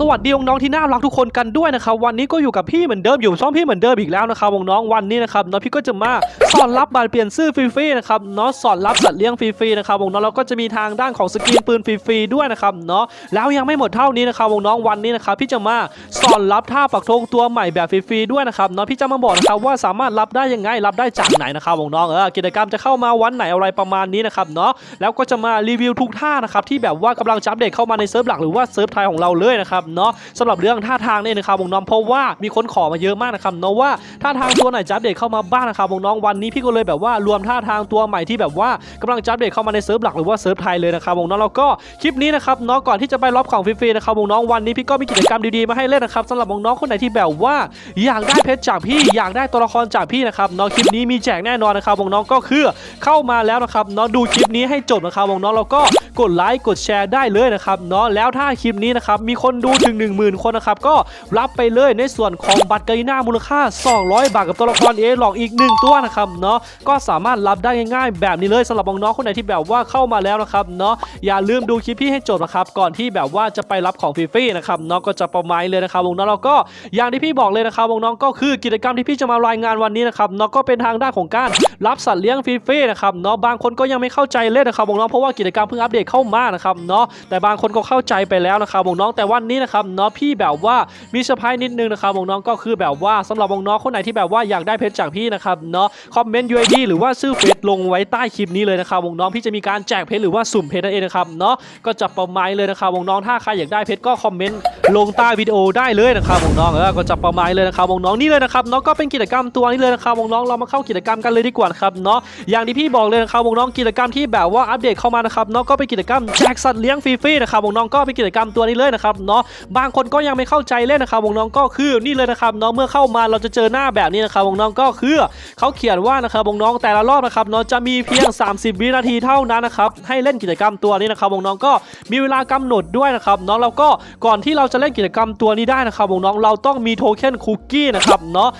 สวัสดีน้องๆที่น่ารักทุกคนกันด้วยนะครับวันนี้ก็อยู่กับพี่เหมือนเดิมอยู่ช่องพี่เหมือนเดิมอีกแล้วนะครับน้องวันนี้นะครับน้องพี่ก็จะมาสอนรับบัตรเปลี่ยนชื่อฟรีๆนะครับเนาะสอนรับสัตว์เลี้ยงฟรีๆนะครับน้องๆแล้วก็จะมีทางด้านของสกินปืนฟรีๆด้วยนะครับเนาะแล้วยังไม่หมดเท่านี้นะครับน้องวันนี้นะครับพี่จะมาสอนรับท่าปักธงตัวใหม่แบบฟรีๆด้วยนะครับเนาะพี่จะมาบอกนะครับว่าสามารถรับได้ยังไงรับได้จากไหนนะครับน้องเออกิจกรรมจะเข้ามาวันไหนอะไรประมาณนี้นะครับเนาะแล้วก็จะมารีวิวทุกท่านะครับที่แบบว่ากำลังจะอัปเดตเข้ามาในเซิร์ฟหลักหรือว่าเซิร์ฟไทยของเราเลยนะครับเนาะสำหรับเรื่องท่าทางเนี่ยนะครับวงน้องเพราะว่ามีคนขอมาเยอะมากนะครับเนาะว่าท่าทางตัวไหนจะอัปเดตเข้ามาบ้างนะครับวงน้องวันนี้พี่ก็เลยแบบว่ารวมท่าทางตัวใหม่ที่แบบว่ากำลังจะอัปเดตเข้ามาในเซิร์ฟหลักหรือว่าเซิร์ฟไทยเลยนะครับวงน้องแล้วก็คลิปนี้นะครับเนาะก่อนที่จะไปรับของฟรีๆนะครับวงน้องวันนี้พี่ก็มีกิจกรรมดีๆมาให้เล่นนะครับสำหรับวงน้องคนไหนที่แบบว่า อยากได้เพชรจากพี่อยากได้ตัวละครจากพี่นะครับเนาะคลิปนี้มีแจกแน่นอนนะครับวงน้องก็คือเข้ามาแล้วนะครับเนาะดูคลิปนี้ให้จบนะครับน้องแล้วก็ กดไลค์กดแชร์ได้เลยนะครับเนาะแล้วถ้าคลิปนี้นะครับมีคนดูถึง 10,000 คนนะครับก็รับไปเลยในส่วนของบัตรกาลิน่ามูลค่า 200 บาทกับตัวละครเอหลอกอีก 1 ตัวนะครับเนาะก็สามารถรับได้ง่ายๆแบบนี้เลยสำหรับน้องๆคนไหนที่แบบว่าเข้ามาแล้วนะครับเนาะอย่าลืมดูคลิปพี่ให้จบนะครับก่อนที่แบบว่าจะไปรับของฟรีๆนะครับเนาะก็จะประมาณเลยนะครับวงน้องๆแล้วก็อย่างที่พี่บอกเลยนะครับวงน้องก็คือกิจกรรมที่พี่จะมารายงานวันนี้นะครับเนาะก็เป็นทางด้านของการรับสัตว์เลี้ยงฟรีๆนะครับเนาะบางคนก็ยังไม่เข้าใจเล่นนะครับน้องเพราะว่ากิจกรรมเพิ่งอัปเดตเข้ามานะครับเนาะแต่บางคนก็เข้าใจไปแล้วนะครับวงน้องแต่วันนี้นะครับเนาะพี่แบบว่ามีเซอร์ไพรส์นิดนึงนะครับวงน้องก็คือแบบว่าสำหรับวงน้องคนไหนที่แบบว่าอยากได้เพชรจากพี่นะครับเนาะคอมเมนต์ UID หรือว่าชื่อเฟซลงไว้ใต้คลิปนี้เลยนะครับวงน้องพี่จะมีการแจกเพชรหรือว่าสุ่มเพชรนั่นเองนะครับเนาะก็จะประมาณเลยนะครับวงน้องถ้าใครอยากได้เพชรก็คอมเมนต์ลงใต้วิดีโอได้เลยนะครับวงน้องๆเออก็จะประมาณเลยนะครับวงน้องนี่เลยนะครับเนาะก็เป็นกิจกรรมตัวนี้เลยนะครับวงน้องเรามาเข้ากิจกรรมกันเลยดีกว่านะครับเนาะอย่างที่พี่บอกเลยนะครับน้องกิจกรรมที่แบบว่าอัปเดตเข้ามานะครับเนาะก็เป็นกิจกรรมแจกสัตว์เลี้ยงฟรีๆนะครับวงน้องก็เป็นกิจกรรมตัวนี้เลยนะครับเนาะบางคนก็ยังไม่เข้าใจเล่นนะครับวงน้องก็คือนี่เลยนะครับเนาะเมื่อเข้ามาเราจะเจอหน้าแบบนี้นะครับวงน้องก็คือเขาเขียนว่านะครับวงน้องแต่ละรอบนะครับเนาะจะมีเพียง 30 วินาทีเท่านั้นนะครับให้เล่นกิจกรรมตัวนี้นะครับวงน้องก็มีเวลากำหนดด้วยนะครับเนาะแล้วก็ก่อนที่เราจะเล่นกิจกรรมตัวนี้ได้นะครับวงน้องเราต้องมีโทเค็นคุกกี้นะครับเนาะ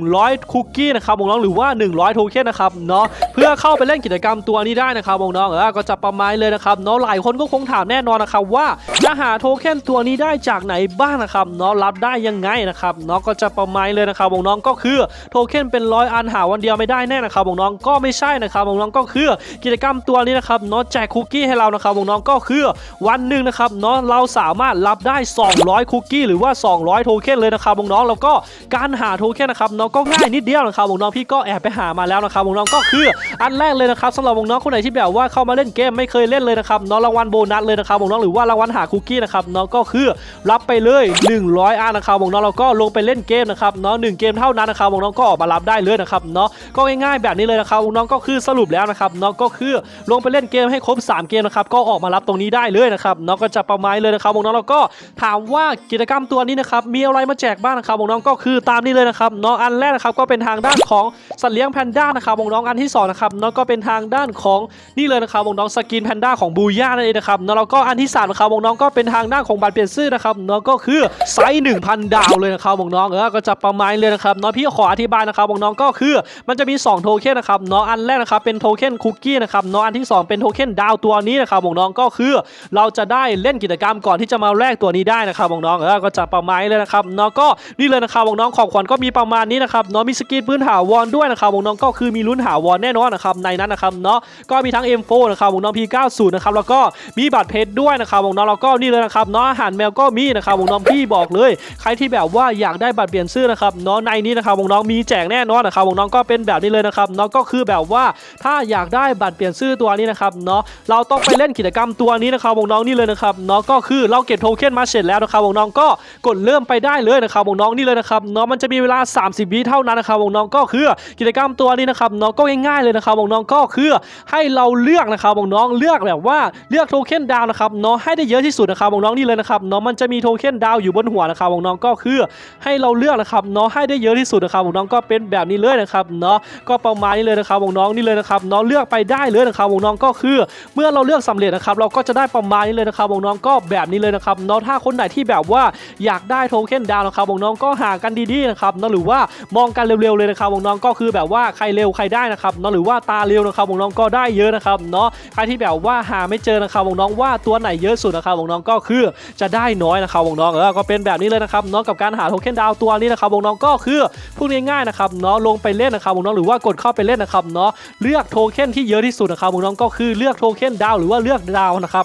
100 คุกกี้นะครับวงน้องหรือว่า 100 โทเค็นนะครับเนาะเพื่อเข้าไปเล่นกิจกรรมตัวนี้ได้นะครับน้องๆเออก็จะประมาณเลยนะครับเนาะหลายคนก็คงถามแน่นอนนะครับว่าจะหาโทเค็นตัวนี้ได้จากไหนบ้างนะครับเนาะรับได้ยังไงนะครับเนาะก็จะประมาณเลยนะครับน้องก็คือโทเค็นเป็นร้อยอันหาวันเดียวไม่ได้แน่นะครับน้องก็ไม่ใช่นะครับน้องก็คือกิจกรรมตัวนี้นะครับเนาะแจกคุกกี้ให้เรานะครับน้องก็คือวันหนึ่งนะครับเนาะเราสามารถรับได้ 200 คุกกี้หรือว่า 200 โทเค็นเลยนะครับน้องแล้วก็การหาโทเค็นนะครับเนาะก็ง่ายนิดเดียวนะครับน้องพี่ก็แอบไปหามาแล้วนะครับน้องก็คืออันแรกเลยนะครับสำหรับน้องคนไหนที่แบบว่าเข้ามาเล่นเกมไม่เคยเล่นเลยนะครับเนาะรางวัลโบนัสเลยนะครับน้องหรือว่ารางวัลหาคุกกี้นะครับเนาะก็คือรับไปเลย 100อันนะครับน้องเราก็ลงไปเล่นเกมนะครับเนาะหนึ่งเกมเท่านั้นนะครับน้องก็ออกมารับได้เลยนะครับเนาะก็ง่ายๆแบบนี้เลยนะครับน้องก็คือสรุปแล้วนะครับเนาะก็คือลงไปเล่นเกมให้ครบ 3 เกมนะครับก็ออกมารับตรงนี้ได้เลยนะครับเนาะก็จะประมาณเลยนะครับน้องเราก็ถามว่ากิจกรรมตัวนี้นะครับมีอะไรมาแจกบ้างนะครับน้องก็คือตามนี้เลยนะครับเนาะอันแรกนะครับก็เป็นทางด้านของสัตว์เลี้ยงแพนด้านะครับน้องอันที่สองนะครับเนาะก็เป็นทางด้านของนี่เลยนะครับน้องสกินแพนด้าของบูย่านั่นเองนะครับเนาะแล้วก็อันที่สามนะครับน้องก็เป็นทางด้านของบัตรเปลี่ยนชื่อนะครับเนาะก็คือไซส์1,000 ดาวเลยนะครับน้องเออก็จะประมาณเลยนะครับเนาะพี่ขออธิบายนะครับน้องก็คือ มันจะมี 2 โทเค็นนะครับเนาะอันแรกนะครับเป็นโทเค็นคุกกี้นะครับเนาะอันที่สองเป็นโทเค็นดาวตัวนี้นะครับน้องก็คือ เราจะได้เล่นกิจกรรมก่อนที่จะมาแลกตัวนี้ได้นะครับน้องเออก็จะประมาณเลยนะครับเนาะก็นี่เลยนะครับน้องของขวัญก็มีประมาณนี้นะครับเนาะมีสกินพื้นถาวรด้วยนะครับน้องก็คือมีลุ้นถาวรแน่นอนนะครับในนั้นนะครับเนาะก็มีทั้ง M4 นะครับน้อง P90 นะครับครับแล้วก็มีบัตรเพชรด้วยนะครับน้องแล้วก็นี่เลยนะครับเนาะอาหารแมวก็มีนะครับน้องพี่บอกเลย ใครที่แบบว่าอยากได้บัตรเปลี่ยนชื่อนะครับเนาะในนี้นะครับน้องมีแจกแน่นอนนะครับน้องก็เป็นแบบนี้เลยนะครับเนาะก็คือแบบว่าถ้าอยากได้บัตรเปลี่ยนชื่อตัวนี้นะครับเนาะเราต้องไปเล่นกิจกรรมตัวนี้นะครับวงน้องนี่เลยนะครับเนาะก็คือเราเก็บโทเค็นมาเสร็จแล้วนะครับวงน้องก็กดเริ่มไปได้เลยนะครับวงน้องนี่เลยนะครับเนาะมันจะมีเวลา 30 วิเท่านั้นนะครับวงน้องก็คือกิจกรรมตัวนี้นะครับเนาะก็ง่ายๆเลยนะครับน้องก็คือให้เราเลือกนะครับน้องเลือกแบบว่าเลือกโทเค็นดาวนะครับเนาะให้ได้เยอะที่สุดนะครับน้องนี่เลยนะครับเนาะมันจะมีโทเค็นดาวอยู่บนหัวนะครับน้องก็คือให้เราเลือกนะครับเนาะให้ได้เยอะที่สุดนะครับน้องก็เป็นแบบนี้เลยนะครับเนาะก็ประมาณนี้เลยนะครับน้องนี่เลยนะครับเนาะเลือกไปได้เลยนะครับน้องก็คือ เมื่อเราเลือกสำเร็จนะครับเราก็จะได้ประมาณนี้เลยนะครับน้องก็แบบนี้เลยนะครับเนาะถ้าคนไหนที่แบบว่าอยากได้โทเค็นดาวนะครับน้องก็หากันดีๆนะครับเนาะหรือว่ามองกันเร็วๆเลยนะครับน้องก็คือแบบว่าใครเร็วใครได้นะครับเนาะหรือว่าตาเร็วนะครับน้องก็ได้เยอะนะครับเนาะใครที่แบบว่าหาไม่เจอนะครับน้องว่าตัวไหนเยอะสุดนะครับน้องก็คือจะได้น้อยนะครับน้องเออก็เป็นแบบนี้เลยนะครับเนอะกับการหาโทเค็นดาวตัวนี้นะครับน้องก็คือพูดง่ายๆนะครับเนาะลงไปเล่นนะครับน้องหรือว่ากดเข้าไปเล่นนะครับเนาะเลือกโทเค็นที่เยอะที่สุดนะครับน้องก็คือเลือกโทเค็นดาวหรือว่าเลือกดาวนะครับ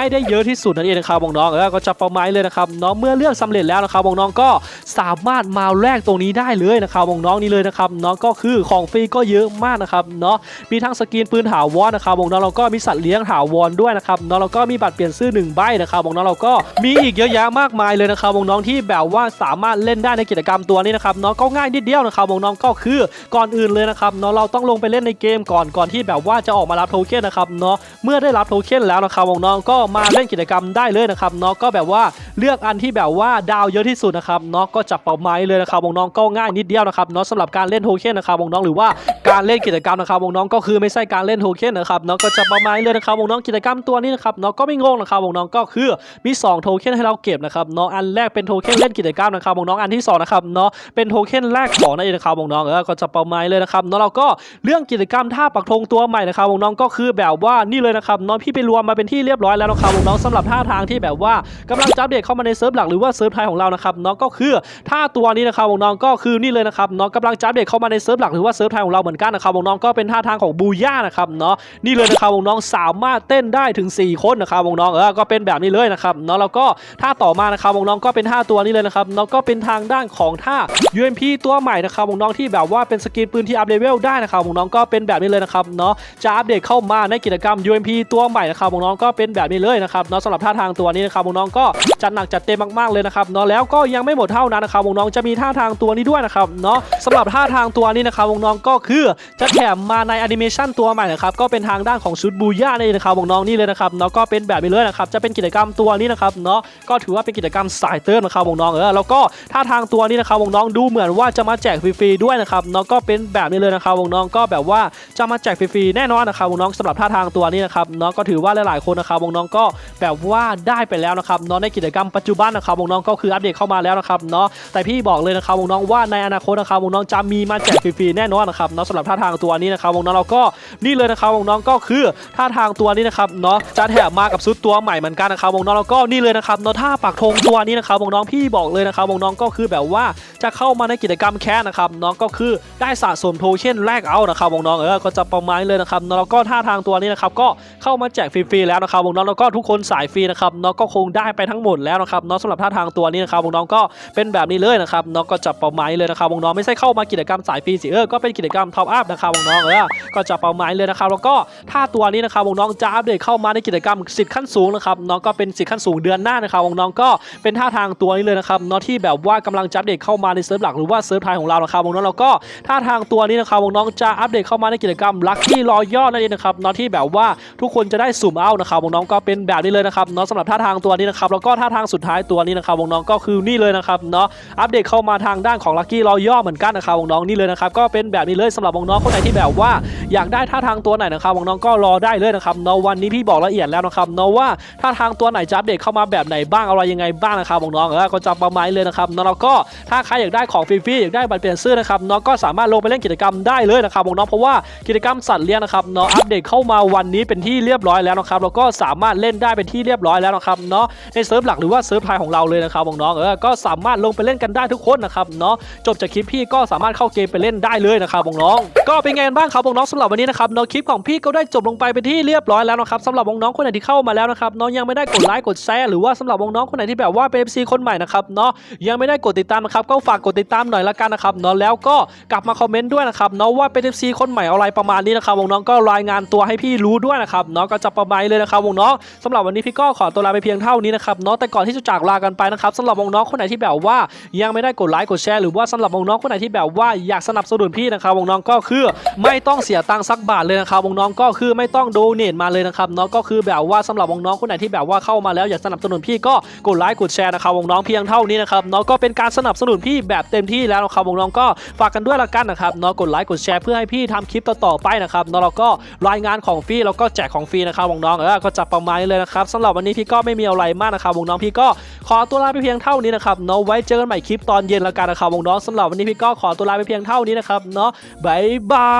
ให้ได้เยอะที่สุดนั่นเองนะครับน้องๆเออก็จะประมาณเลยนะครับเนาะเมื่อเลือกสำเร็จแล้วนะครับน้องๆก็สามารถมาแลกตรงนี้ได้เลยนะครับน้องๆนี่เลยนะครับเนาะก็คือของฟรีก็เยอะมากนะครับเนาะมีทั้งสกินปืนถาวรนะครับน้องๆเราก็มีสัตว์เลี้ยงถาวรด้วยนะครับเนาะเราก็มีบัตรเปลี่ยนชื่อหนึ่งใบนะครับน้องๆเราก็มีอีกเยอะแยะมากมายเลยนะครับน้องๆที่แบบว่าสามารถเล่นได้ในกิจกรรมตัวนี้นะครับเนาะก็ง่ายนิดเดียวนะครับน้องๆก็คือก่อนอื่นเลยนะครับเนาะเราต้องลงไปเล่นในเกมก่อนก่อนที่แบบว่าจะออกมารับโทเค็นนะครับเนาะเมื่อได้รับโทเค็นแล้วนะครับน้องๆก็มาเล่นกิจกรรมได้เลยนะครับเนาะก็แบบว่าเลือกอันที่แบบว่าดาวเยอะที่สุดนะครับเนาะก็จับเป้าหมายเลยนะครับวงน้องก็ง่ายนิดเดียวนะครับเนาะสำหรับการเล่นโทเค็นนะครับวงน้องหรือว่าการเล่นกิจกรรมนะครับวงน้องก็คือไม่ใช่การเล่นโทเค็นนะครับเนาะก็จับเป้าหมายเลยนะครับวงน้องกิจกรรมตัวนี้นะครับเนาะก็ไม่งงนะครับวงน้องก็คือมีสองโทเค็นให้เราเก็บนะครับเนาะอันแรกเป็นโทเค็นเล่นกิจกรรมนะครับวงน้องอันที่สองนะครับเนาะเป็นโทเค็นแรกของนั่นเองนะครับวงน้องเออก็จับเป้าหมายเลยนะครับเนาะเราก็เรื่องกิจกรรมท่าปักธงตัวใหม่นะครับน้องก็คือแบบว่านี่เลยนะครับเนาะพี่ไปรวมมาเป็นที่เรียบร้อยแล้วนะครับน้องๆสำหรับท่าทางที่แบบว่ากำลังจะอัปเดตเข้ามาในเซิร์ฟหลักหรือว่าเซิร์ฟไทยของเรานะครับเนาะก็คือท่าตัวนี้นะครับน้องก็คือนี่เลยนะครับเนาะกำลังจะอัปเดตเข้ามาในเซิร์ฟหลักหรือว่าเซิร์ฟไทยของเราเหมือนกันนะครับน้องๆก็เป็นท่าทางของบูย่านะครับเนาะนี่เลยนะครับน้องๆสามารถเต้นได้ถึง 4 คนนะครับน้องๆเออก็เป็นแบบนี้เลยนะครับเนาะแล้วก็ท่าต่อมานะครับน้องๆก็เป็นท่าตัวนี้เลยนะครับเนาะก็เป็นทางด้านของท่า UMP ตัวใหม่นะครับน้องที่แบบว่าเป็นสกินปืนที่อัพเลเวลได้นะครับน้องก็เป็นแบบนี้เลยนะครับเนาะจะอัปเดตเข้ามาในกิจกรรม UMP ตัวใหม่นะครับน้องก็เป็นแบบนี้เลยนะครับเนาะสำหรับท่าทางตัวนี้นะครับน้องก็จัดหนักจัดเต็มมากๆเลยนะครับเนาะแล้วก็ยังไม่หมดเท่านั้นนะครับน้องจะมีท่าทางตัวนี้ด้วยนะครับเนาะสำหรับท่าทางตัวนี้นะครับน้องก็คือจะแถมมาในแอนิเมชันตัวใหม่นะครับก็เป็นทางด้านของชุดบูย่านี่นเองนะครับน้องนี่เลยนะครับเนาะก็เป็นแบบนี้เลยนะครับจะเป็นกิจกรรมตัวนี้นะครับเนาะก็ถือว่าเป็นกิจกรรมสายเติร์นนะครับน้องเออแล้วก็ท่าทางตัวนี้นะครับน้องดูเหมือนว่าจะมาแจกฟรีๆด้วยนะครับเนาะก็เป็นแบบนี้เลยนะครับน้องก็แบบว่าจะมาแจกฟรีๆแน่นอนนะครับน้องสำหรับท่าทางตัวนี้นะครับเนาะก็ถือว่าหลายๆคนนะครับน้องก็แบบว่าได้ไปแล้วนะครับเนาะในกิจกรรมปัจจุบันนะครับวงน้องก็คืออัปเดตเข้ามาแล้วนะครับเนาะแต่พี่บอกเลยนะครับวงน้องว่าในอนาคตนะครับวงน้องจะมีมาแจกฟรีๆแน่นอนนะครับเนาะสำหรับท่าทางตัวนี้นะครับวงน้องเราก็นี่เลยนะครับวงน้องก็คือท่าทางตัวนี้นะครับเนาะจะแถมมากับชุดตัวใหม่เหมือนกันนะครับวงน้องๆแล้วก็นี่เลยนะครับเนาะท่าปักธงตัวนี้นะครับวงน้องพี่บอกเลยนะครับวงน้องก็คือแบบว่าจะเข้ามาในกิจกรรมแคสนะครับน้องก็คือได้สะสมโทเค็นแรกเอานะครับวงน้องเออก็จะประมาณนี้เลยนะครับเนาะแล้วก็ท่าทางตัวนี้นะครับก็เข้ามาแจกฟรีๆแล้วนะครับน้องแล้วก็ทุกคนสายฟรีนะครับเนาะก็คงได้ไปทั้งหมดแล้วนะครับเนาะสำหรับท่าทางตัวนี้นะครับวงน้องก็เป็นแบบนี้เลยนะครับเนาะก็จะประมาณนี้เลยนะครับวงน้องไม่ใช่เข้ามากิจกรรมสายฟรีสิเออก็เป็นกิจกรรมท็อปอัพนะครับวงน้องเออก็จะประมาณนี้เลยนะครับแล้วก็ท่าตัวนี้นะครับวงน้องจะอัปเดตเข้ามาในกิจกรรมสิทธิ์ขั้นสูงนะครับน้องก็เป็นสิทธิ์ขั้นสูงเดือนหน้านะครับวงน้องก็เป็นท่าทางตัวนี้เลยนะครับเนาะที่แบบว่ากำลังจะอัปเดตเข้ามาในเซิร์ฟหลักหรือว่าเซิร์ฟไทยของเรานะครับน้องแล้วก็ท่าทางตัวนี้นะครับน้องจะอัปเดตเข้ามาในกิจกรรมลัคกี้รอย่อนั่นเองนะครับเนาะที่แบบว่าทุกคนจะได้สุ่มเอานะครับน้องก็เป็นแบบนี้เลยนะครับเนาะสำหรับท่าทางตัวนี้นะครับแล้วก็ท่าทางสุดท้ายตัวนี้นะครับวงน้องก็คือนี่เลยนะครับเนาะอัปเดตเข้ามาทางด้านของลัคกี้รอย่อเหมือนกันนะครับวงน้องนี่เลยนะครับก็เป็นแบบนี้เลยสำหรับวงน้องคนไหนที่แบบว่าอยากได้ท่าทางตัวไหนนะครับวงน้องก็รอได้เลยนะครับเนาะวันนี้พี่บอกละเอียดแล้วนะครับเนาะว่าท่าทางตัวไหนจะอัปเดตเข้ามาแบบไหนบ้างอะไรยังไงบ้างนะครับวงน้องเออก็จะประมาณนี้เลยนะครับเนาะแล้วก็ถ้าใครอยากได้ของฟรีๆอยากได้บัตรเปลี่ยนเสื้อนะครับเนาะก็สามารถลงไปเล่นกิจกรรมได้เลยนะครับน้องเพราะว่ากิจกรรมสัตว์เลี้ยงนะครับเนาะอัปเดตเข้ามาวันนี้เป็นที่เรียบร้อยแล้วนะครับแล้วก็สามารถเล่นได้เป็นที่เรียบร้อยแล้วนะครับเนาะในเซิร์ฟหลักหรือว่าเซิร์ฟไทยของเราเลยนะครับน้องเออก็สามารถลงไปเล่นกันได้ทุกคนนะครับเนาะจบจากคลิปพี่ก็สามารถเข้าเกมไปเล่นได้เลยนะครับน้องก็เป็นไงกันบ้างครับน้องสำหรับวันนี้นะครับเนาะคลิปของพี่ก็ได้จบลงไปเป็นที่เรียบร้อยแล้วนะครับสำหรับน้องคนไหนที่เข้ามาแล้วนะครับเนาะยังไม่ได้กดไลค์กดแชร์หรือว่าสำหรับน้องคนไหนที่แบบว่าเป็น FC คนใหม่นะครับเนาะยังไม่ได้กดติดตามนะครับก็ฝากกดติดตามหน่อยละกันนะครับเนาะแล้วก็กลับมาคอมเมนต์ด้วยนะครับเนาะว่าเป็น FC คนใหม่อะไรประมาณนี้นะครับน้องก็รายงานตัวให้พี่รู้ด้วยนะครับเนาะก็จะประมาณเลยนะครับน้องสำหรับวันนี้พี่ก็ขอตัวลาไปเพียงเท่านี้นะครับเนาะแต่ก่อนที่จะจากลากันไปนะครับสำหรับน้องคนไหนที่แบบว่ายังไม่ได้กดไลค์กดแชร์หรือว่าสำหรับน้องคนไหนที่แบบว่าอยากสนับสนุนพี่นะครับวงน้องก็คือไม่ต้องเสียตังค์สักบาทเลยนะครับวงน้องก็คือไม่ต้องโดเนทมาเลยนะครับเนาะก็คือแบบว่าสำหรับวงน้องคนไหนที่แบบว่าเข้ามาแล้วอยากสนับสนุนพี่ก็กดไลค์กดแชร์นะครับวงน้องเพียงเท่านี้นะครับเนาะก็เป็นการสนับสนุนพี่แบบเต็มที่แล้วนะครับวงน้องก็ฝากกันด้วยละกันนะครับเนาะกดไลค์กดแชร์เพื่อให้พี่ทำคลิปต่อๆไปนะครับเนาะแล้วก็รายงานของฟรีแล้วก็แจกของฟรีนะครับน้องเออก็จะประมาณนี้เลยนะครับสำหรับวันนี้พี่ก็ไม่มีอะไรมากนะครับวงน้องพี่ก็ขอตัวลาไปเพียงเท่านี้นะครับเนาะไว้เจอกันใหม่คลิปตอนเย็นละกันนะครับวงน้องสำหรับวันนี้พี่ก็ขอตัวลาไปเพียงเท่านี้นะครับเนาะบายบา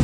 ย